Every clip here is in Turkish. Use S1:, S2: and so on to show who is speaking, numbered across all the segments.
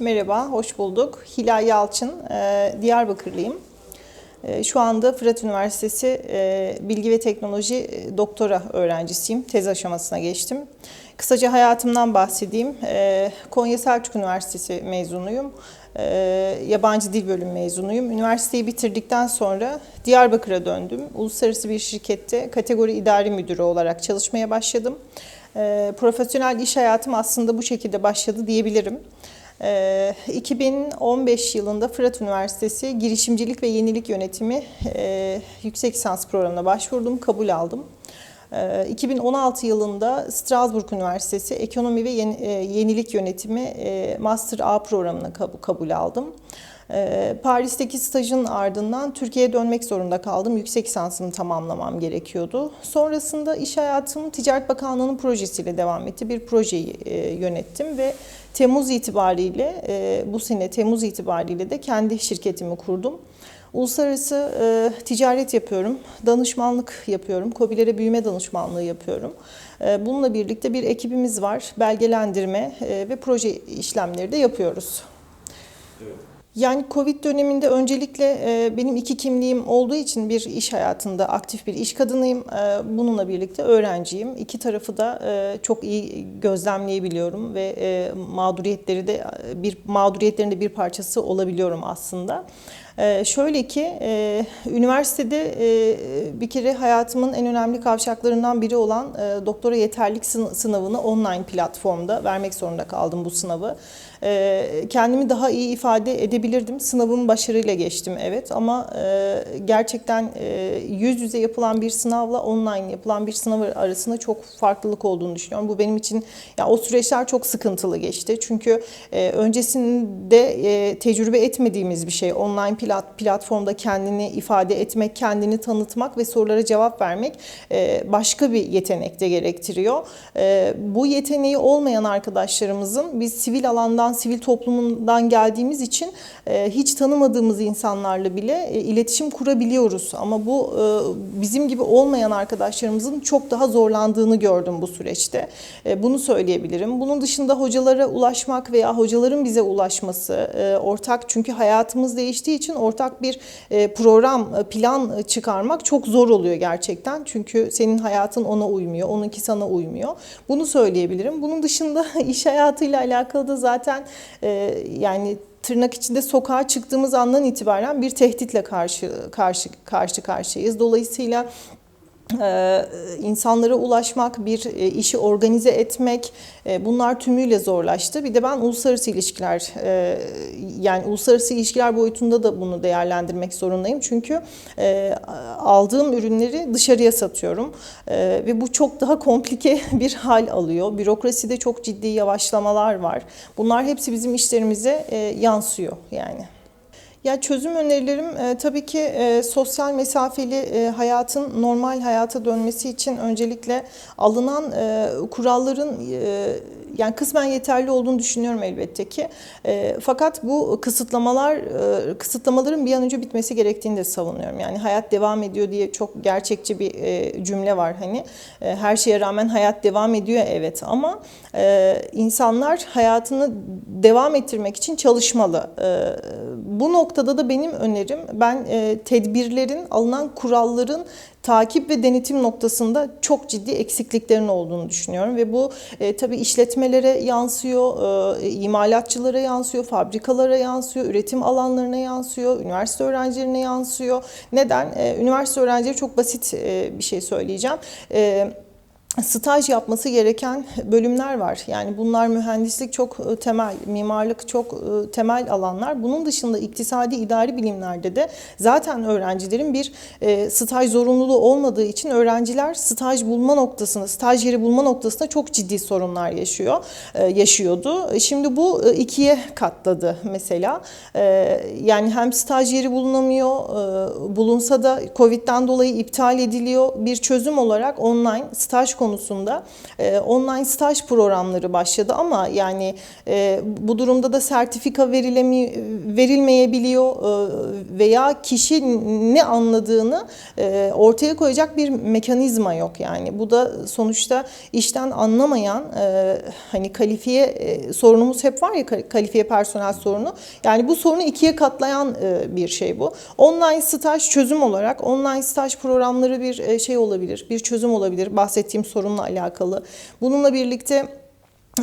S1: Merhaba, hoş bulduk. Hilal Yalçın, e, Diyarbakırlıyım. E, Şu anda Fırat Üniversitesi e, Bilgi ve Teknoloji doktora öğrencisiyim. Tez aşamasına geçtim. Kısaca hayatımdan bahsedeyim. Konya Selçuk Üniversitesi mezunuyum. Yabancı Dil Bölümü mezunuyum. Üniversiteyi bitirdikten sonra Diyarbakır'a döndüm. Uluslararası bir şirkette kategori idari müdürü olarak çalışmaya başladım. Profesyonel iş hayatım aslında bu şekilde başladı diyebilirim. Ee, 2015 yılında Fırat Üniversitesi Girişimcilik ve Yenilik Yönetimi e, yüksek lisans programına başvurdum, kabul aldım. Ee, 2016 yılında Strasbourg Üniversitesi Ekonomi ve e, Yenilik Yönetimi e, Master A programına kab- kabul aldım. Ee, Paris'teki stajın ardından Türkiye'ye dönmek zorunda kaldım. Yüksek lisansımı tamamlamam gerekiyordu. Sonrasında iş hayatım Ticaret Bakanlığı'nın projesiyle devam etti. Bir projeyi yönettim ve Temmuz itibariyle e, bu sene Temmuz itibariyle de kendi şirketimi kurdum. Uluslararası e, ticaret yapıyorum, danışmanlık yapıyorum, COBİ'lere büyüme danışmanlığı yapıyorum. E, bununla birlikte bir ekibimiz var, belgelendirme e, ve proje işlemleri de yapıyoruz. Yani Covid döneminde öncelikle e, benim iki kimliğim olduğu için bir iş hayatında aktif bir iş kadınıyım. E, Bununla birlikte öğrenciyim. İki tarafı da e, çok iyi gözlemleyebiliyorum ve mağduriyetleri de bir mağduriyetlerin de bir parçası olabiliyorum aslında. E, Şöyle ki e, üniversitede e, bir kere hayatımın en önemli kavşaklarından biri olan e, doktora yeterlik sın- sınavını online platformda vermek zorunda kaldım bu sınavı. Kendimi daha iyi ifade edebilirdim. Sınavımı başarıyla geçtim evet ama gerçekten yüz yüze yapılan bir sınavla online yapılan bir sınav arasında çok farklılık olduğunu düşünüyorum. Bu benim için ya o süreçler çok sıkıntılı geçti. Çünkü öncesinde tecrübe etmediğimiz bir şey. Online plat, platformda kendini ifade etmek, kendini tanıtmak ve sorulara cevap vermek e, başka bir yetenek de gerektiriyor. E, bu yeteneği olmayan arkadaşlarımızın biz sivil alandan, sivil toplumundan geldiğimiz için e, hiç tanımadığımız insanlarla bile iletişim kurabiliyoruz. Ama bu bizim gibi olmayan arkadaşlarımızın çok daha zorlandığını gördüm bu süreçte. Bunu söyleyebilirim. Bunun dışında hocalara ulaşmak veya hocaların bize ulaşması ortak çünkü hayatımız değiştiği için ortak bir e, program, e, plan e, çıkarmak çok zor oluyor gerçekten. Çünkü senin hayatın ona uymuyor, onunki sana uymuyor. Bunu söyleyebilirim. Bunun dışında iş hayatıyla alakalı da zaten yani tırnak içinde sokağa çıktığımız andan itibaren bir tehditle karşı karşı karşı karşıyayız. Dolayısıyla e, insanlara ulaşmak, bir e, işi organize etmek e, bunlar tümüyle zorlaştı. Bir de ben uluslararası ilişkiler e, yani uluslararası ilişkiler boyutunda da bunu değerlendirmek zorundayım. Çünkü aldığım ürünleri dışarıya satıyorum ve bu çok daha komplike bir hal alıyor. Bürokraside çok ciddi yavaşlamalar var. Bunlar hepsi bizim işlerimize yansıyor yani. Ya çözüm önerilerim e, tabii ki e, sosyal mesafeli e, hayatın normal hayata dönmesi için öncelikle alınan e, kuralların e, yani kısmen yeterli olduğunu düşünüyorum elbette ki. E, fakat bu kısıtlamalar e, kısıtlamaların bir an önce bitmesi gerektiğini de savunuyorum. Yani hayat devam ediyor diye çok gerçekçi bir e, cümle var hani. E, her şeye rağmen hayat devam ediyor evet ama e, insanlar hayatını devam ettirmek için çalışmalı. E, bu noktada da benim önerim ben e, tedbirlerin, alınan kuralların takip ve denetim noktasında çok ciddi eksikliklerin olduğunu düşünüyorum ve bu e, tabii işletmelere yansıyor, e, imalatçılara yansıyor, fabrikalara yansıyor, üretim alanlarına yansıyor, üniversite öğrencilerine yansıyor. Neden? E, üniversite öğrencileri çok basit e, bir şey söyleyeceğim. E, staj yapması gereken bölümler var. Yani bunlar mühendislik çok e, temel, mimarlık çok e, temel alanlar. Bunun dışında iktisadi idari bilimlerde de zaten öğrencilerin bir e, staj zorunluluğu olmadığı için öğrenciler staj bulma noktasında, staj yeri bulma noktasında çok ciddi sorunlar yaşıyor, yaşıyordu. Şimdi bu ikiye katladı mesela. Yani hem staj yeri bulunamıyor, bulunsa da Covid'den dolayı iptal ediliyor. Bir çözüm olarak online staj konusunda e, online staj programları başladı ama yani e, bu durumda da sertifika verilemi verilmeyebiliyor e, veya kişi ne anladığını e, ortaya koyacak bir mekanizma yok yani. Bu da sonuçta işten anlamayan e, hani kalifiye e, sorunumuz hep var ya ka- kalifiye personel sorunu. Yani bu sorunu ikiye katlayan e, bir şey bu. Online staj çözüm olarak online staj programları bir e, şey olabilir, bir çözüm olabilir bahsettiğim sorunla alakalı. Bununla birlikte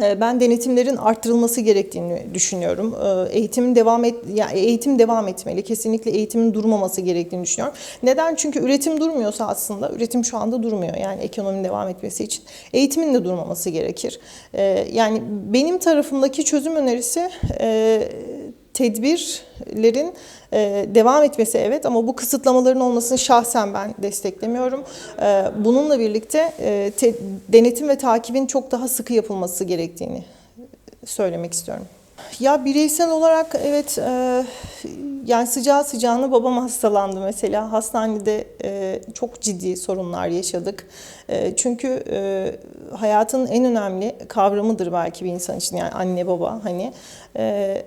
S1: e, ben denetimlerin arttırılması gerektiğini düşünüyorum. E, Eğitim devam et yani eğitim devam etmeli. Kesinlikle eğitimin durmaması gerektiğini düşünüyorum. Neden? Çünkü üretim durmuyorsa aslında üretim şu anda durmuyor. Yani ekonominin devam etmesi için eğitimin de durmaması gerekir. E, Yani benim tarafımdaki çözüm önerisi tedbirlerin e, devam etmesi evet ama bu kısıtlamaların olmasını şahsen ben desteklemiyorum. E, bununla birlikte e, denetim ve takibin çok daha sıkı yapılması gerektiğini söylemek istiyorum. Ya bireysel olarak evet e, yani sıcağı sıcağına babam hastalandı mesela hastanede e, çok ciddi sorunlar yaşadık. E, çünkü e, hayatın en önemli kavramıdır belki bir insan için yani anne baba hani e,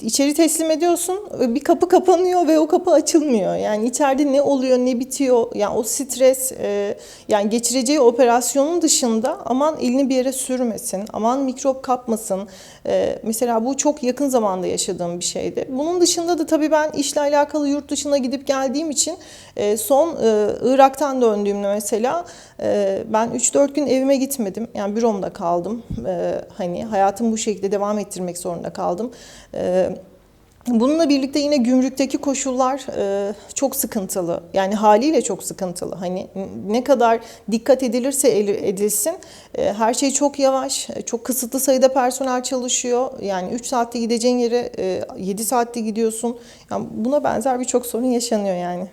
S1: içeri teslim ediyorsun bir kapı kapanıyor ve o kapı açılmıyor. Yani içeride ne oluyor ne bitiyor yani o stres e, yani geçireceği operasyonun dışında aman elini bir yere sürmesin aman mikrop kapmasın. E, mesela bu çok yakın zamanda yaşadığım bir şeydi. Bunun dışında da tabii ben işle alakalı yurt dışına gidip geldiğim için e, son e, Irak'tan döndüğümde mesela e, ben 3-4 gün evime gitmedim. Yani büromda kaldım. E, hani hayatımı bu şekilde devam ettirmek zorunda kaldım. E, Bununla birlikte yine gümrükteki koşullar e, çok sıkıntılı. Yani haliyle çok sıkıntılı. Hani ne kadar dikkat edilirse edilsin e, her şey çok yavaş, e, çok kısıtlı sayıda personel çalışıyor. Yani 3 saatte gideceğin yere e, 7 saatte gidiyorsun. Yani buna benzer birçok sorun yaşanıyor yani.